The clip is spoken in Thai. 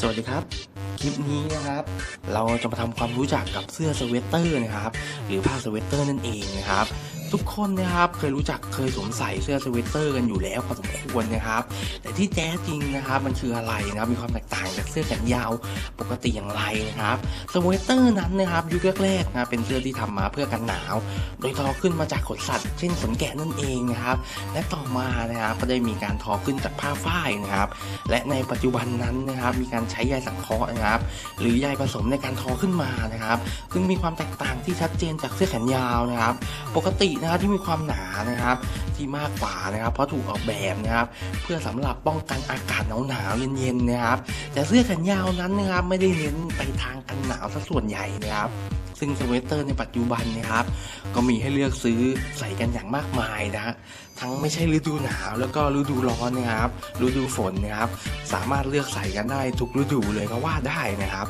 สวัสดีครับ คลิปนี้นะครับ เราจะมาทำความรู้จักกับเสื้อสเวตเตอร์นะครับ หรือผ้าสเวตเตอร์นั่นเองนะครับ ทุกคนนะครับเคยรู้จักเคยสวมใส่เสื้อสเวตเตอร์กันอยู่แล้วพอสมควรนะครับ แต่ที่แท้จริงนะครับมันคืออะไรนะครับมีความแตกต่างจากเสื้อแขนยาวปกติอย่างไรนะครับสเวตเตอร์นั้นนะครับยุคแรกๆนะเป็นเสื้อที่ทำมาเพื่อกันหนาว โดยทอขึ้นมาจากขนสัตว์ เช่นขนแกะนั่นเองนะครับ และต่อมานะครับก็ได้มีการทอขึ้นจากผ้าฝ้ายนะครับ และในปัจจุบันนั้นนะครับมีการใช้ใยสังเคราะห์นะครับ หรือใยผสมในการทอขึ้นมานะครับ ซึ่งมีความแตกต่างที่ชัดเจนจากเสื้อแขนยาวนะครับ ปกตินะครับที่มีความหนานะครับที่มากกว่านะครับ เพราะถูกออกแบบนะครับ เพื่อสำหรับป้องกันอากาศหนาวๆเย็นๆนะครับ แต่เสื้อแขนยาวนั้นนะครับไม่ได้เน้นไปทางกันหนาวซะส่วนใหญ่นะครับซึ่งสเวตเตอร์ในปัจจุบันนะครับ ก็มีให้เลือกซื้อใส่กันอย่างมากมายนะฮะทั้งไม่ใช่ฤดูหนาวแล้วก็ฤดูร้อนนะครับ ฤดูฝนนะครับ สามารถเลือกใส่กันได้ทุกฤดูเลยก็ว่าได้นะครับ